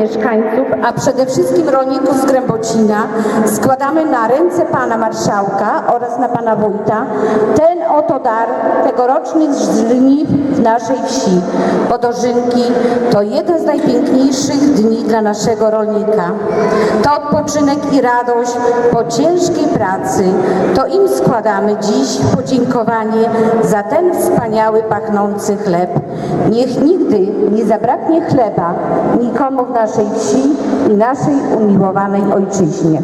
mieszkańców, a przede wszystkim rolników z Grębocina składamy na ręce Pana Marszałka oraz na Pana Wójta ten oto dar tegorocznych żniw w naszej wsi. Bo dożynki to jeden z najpiękniejszych dni dla naszego rolnika. To odpoczynek i radość po ciężkiej pracy. To im składamy dziś podziękowanie za ten wspaniały, pachnący chleb. Niech nigdy nie zabraknie chleba nikomu w naszej wsi i naszej umiłowanej ojczyźnie.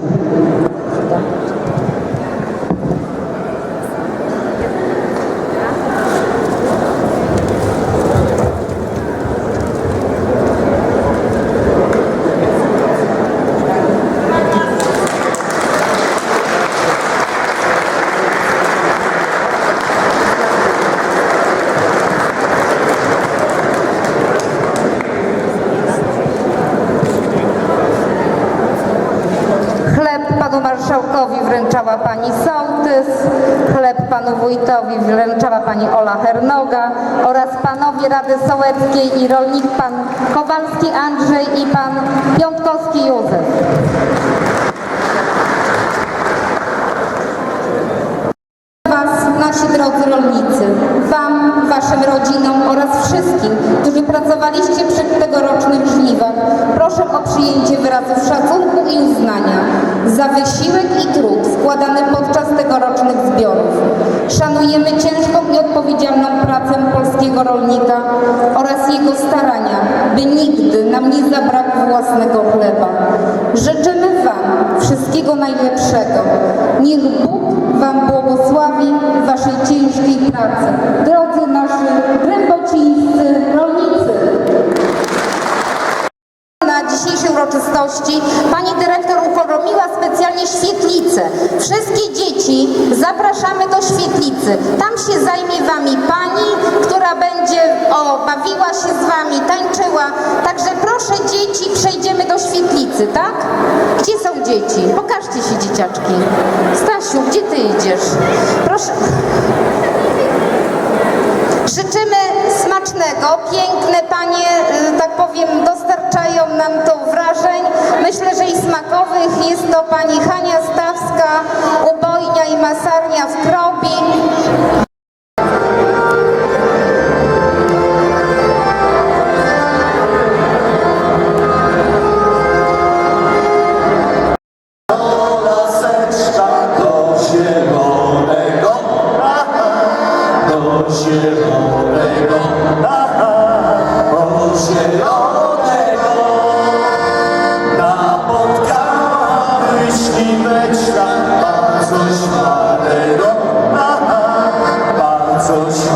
Chleb panu marszałkowi wręczała pani sołtys, chleb panu wójtowi wręczała pani Ola Hernoga oraz panowie Rady Sołeckiej i rolnik pan Kowalski Andrzej i pan Piątkowski Józef. Was, nasi drodzy rolnicy, Wam, Waszym rodzinom oraz wszystkim, którzy pracowaliście przy tegorocznych żniwach, proszę o przyjęcie wyrazów szacunku wysiłek i trud wkładany podczas tegorocznych zbiorów. Szanujemy ciężką i odpowiedzialną pracę polskiego rolnika oraz jego starania, by nigdy nam nie zabrakło własnego chleba. Życzymy Wam wszystkiego najlepszego. Niech Bóg Wam błogosławi Waszej ciężkiej pracy. Drodzy nasi rębocińscy Wszystkie dzieci zapraszamy do świetlicy. Tam się zajmie wami pani, która będzie o, bawiła się z wami, tańczyła. Także proszę dzieci, przejdziemy do świetlicy, tak? Gdzie są dzieci? Pokażcie się dzieciaczki. Stasiu, gdzie ty idziesz? Proszę. Życzymy smacznego. Piękne panie, y, tak powiem, dostarczają nam to smakowych. Jest to pani Hania Stawska, ubojnia i masarnia w Krobi. do zielonego, do zielonego, Śliweczna, bardzo śmanego, bardzo śmanego.